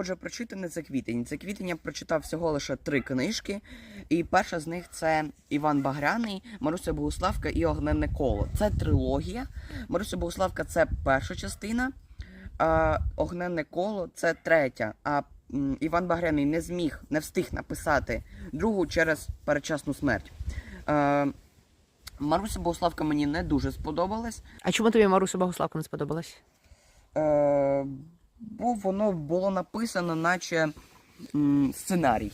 Отже, прочитане це квітень. Це квітень я прочитав всього лише три книжки. І перша з них це Іван Багряний, Маруся Богуславка і Огненне коло. Це трилогія. Маруся Богуславка це перша частина, а Огненне коло це третя. А Іван Багряний не зміг, не встиг написати другу через передчасну смерть. Маруся Богуславка мені не дуже сподобалась. А чому тобі Маруся Богославка не сподобалась? Е, бо воно було написано, наче м, сценарій.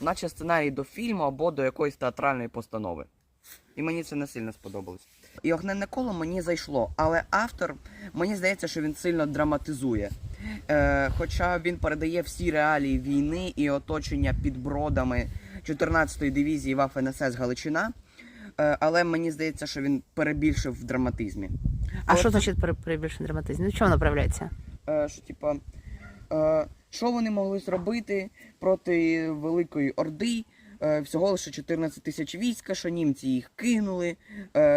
Наче сценарій до фільму або до якоїсь театральної постанови. І мені це не сильно сподобалось. І огненне коло мені зайшло, але автор, мені здається, що він сильно драматизує. Е, хоча він передає всі реалії війни і оточення під бродами 14-ї дивізії Вафен СС Галичина. Е, але мені здається, що він перебільшив в драматизмі. А Але що значить при- перебільшений драматизм? Ну, чого воно проявляється? Е, що типа, е, що вони могли зробити проти Великої Орди? Е, всього лише 14 тисяч війська, що німці їх кинули,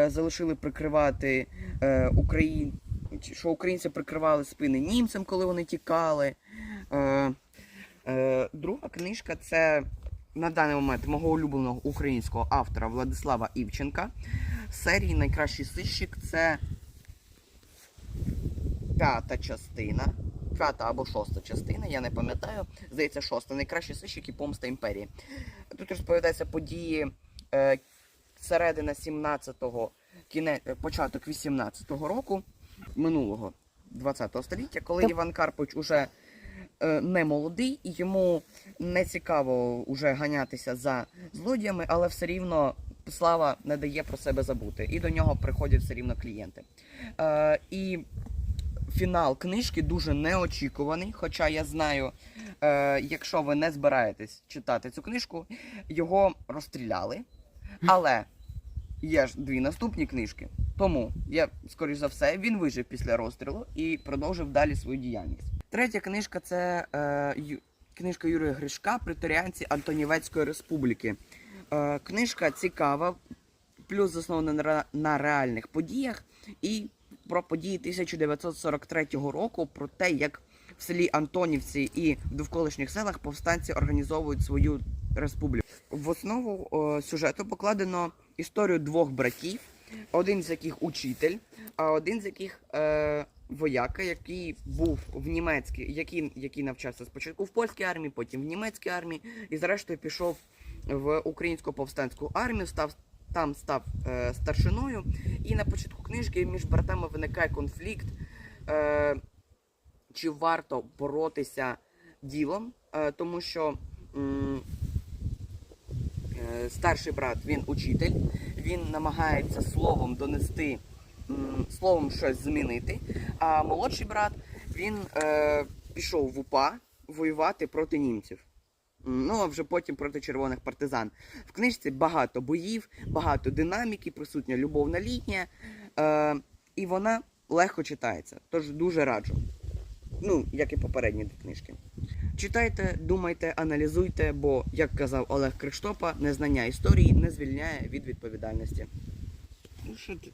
залишили прикривати е, Україн... що українці прикривали спини німцям, коли вони тікали. Друга книжка це на даний момент мого улюбленого українського автора Владислава Івченка. Серії Найкращий сищик це п'ята частина. П'ята або шоста частина, я не пам'ятаю. Здається, шоста. Найкращий сищик і помста імперії. Тут розповідаються події е, середина 17-го, кіне, е, початок 18-го року минулого 20-го століття, коли Тоб- Іван Карпович уже е, не молодий і йому не цікаво уже ганятися за злодіями, але все рівно слава не дає про себе забути. І до нього приходять все рівно клієнти. Е, і фінал книжки дуже неочікуваний. Хоча я знаю, е, якщо ви не збираєтесь читати цю книжку, його розстріляли. Але є ж дві наступні книжки. Тому я, скоріш за все, він вижив після розстрілу і продовжив далі свою діяльність. Третя книжка це е, Ю- книжка Юрія Гришка Приторіанці Антонівецької Республіки. Е, книжка цікава, плюс заснована на, на реальних подіях і про події 1943 року, про те, як в селі Антонівці і в довколишніх селах повстанці організовують свою республіку. В основу о, сюжету покладено історію двох братів, один з яких учитель, а один з яких е, вояка, який був в німецькій, який, який навчався спочатку в польській армії, потім в німецькій армії, і зрештою пішов в українську повстанську армію, став там став е, старшиною. І на початку книжки між братами виникає конфлікт, е, чи варто боротися ділом, е, тому що е, старший брат він учитель, він намагається словом донести, м, словом щось змінити. А молодший брат він е, пішов в УПА воювати проти німців. Ну, а вже потім проти червоних партизан. В книжці багато боїв, багато динаміки, присутня любовна лінія, е, і вона легко читається. Тож дуже раджу. Ну, як і попередні книжки. Читайте, думайте, аналізуйте, бо, як казав Олег Криштопа, незнання історії не звільняє від відповідальності. Ну, що ти?